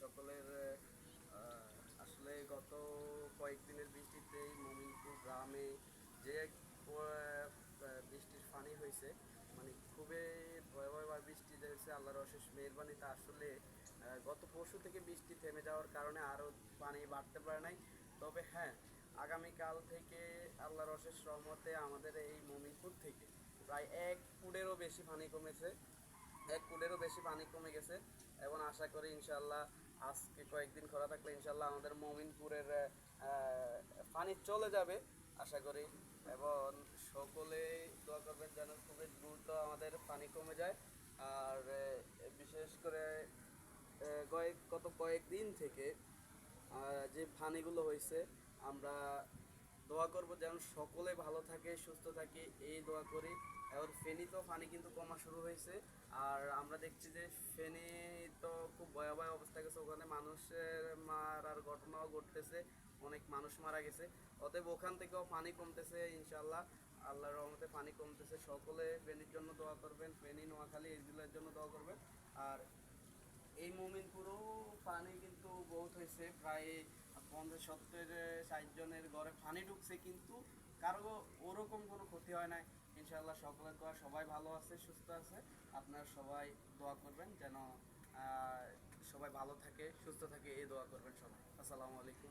সকলের আসলে গত কয়েকদিনের বৃষ্টিতেই মমিনপুর গ্রামে যে বৃষ্টির পানি হয়েছে মানে খুবই ভয়াবহ বৃষ্টি হয়েছে, আল্লাহর অশেষ মেহরবানিতে আসলে গত পরশু থেকে বৃষ্টি থেমে যাওয়ার কারণে আরও পানি বাড়তে পারে নাই। তবে হ্যাঁ আগামীকাল থেকে আল্লাহর অশেষ রহমতে আমাদের এই মমিনপুর থেকে প্রায় এক ফুটেরও বেশি পানি কমেছে, এক ফুটেরও বেশি পানি কমে গেছে। এবং আশা করি ইনশাল্লাহ আজকে কয়েকদিন খরা থাকলে ইনশাল্লাহ আমাদের মমিনপুরের পানি চলে যাবে, আশা করি। এবং সকলে দোয়া করবেন যেন খুবই দ্রুত আমাদের পানি কমে যায়। আর বিশেষ করে কয়েক, গত কয়েকদিন থেকে যে পানিগুলো হয়েছে, আমরা দোয়া করব যেন সকলে ভালো থাকে, সুস্থ থাকে, এই দোয়া করি। এবার ফেনি তো পানি কিন্তু কমা শুরু হয়েছে। আর আমরা দেখছি যে ফেনি তো খুব ভয়াবহ অবস্থা গেছে। ওখানে মানুষের মারার ঘটনাও ঘটতেছে। অনেক মানুষ মারা গেছে। অতএব ওখান থেকেও পানি কমতেছে ইনশাল্লাহ আল্লাহর রহমতে পানি কমতেছে। সকলে ফেনির জন্য দোয়া করবেন। ফেনি, নোয়াখালী এই এগুলোর জন্য দোয়া করবেন। আর এই মোমিনপুরও পানি কিন্তু বহুত হয়েছে। প্রায় পঞ্চাশ সত্তর ষাট জনের ঘরে পানি ঢুকছে কিন্তু কারও ওরকম কোনো ক্ষতি হয় নাই। ইনশাল্লাহ সকলের দোয়া, সবাই ভালো আছে, সুস্থ আছে। আপনারা সবাই দোয়া করবেন যেন সবাই ভালো থাকে, সুস্থ থাকে, এই দোয়া করবেন সবাই। আসসালামু আলাইকুম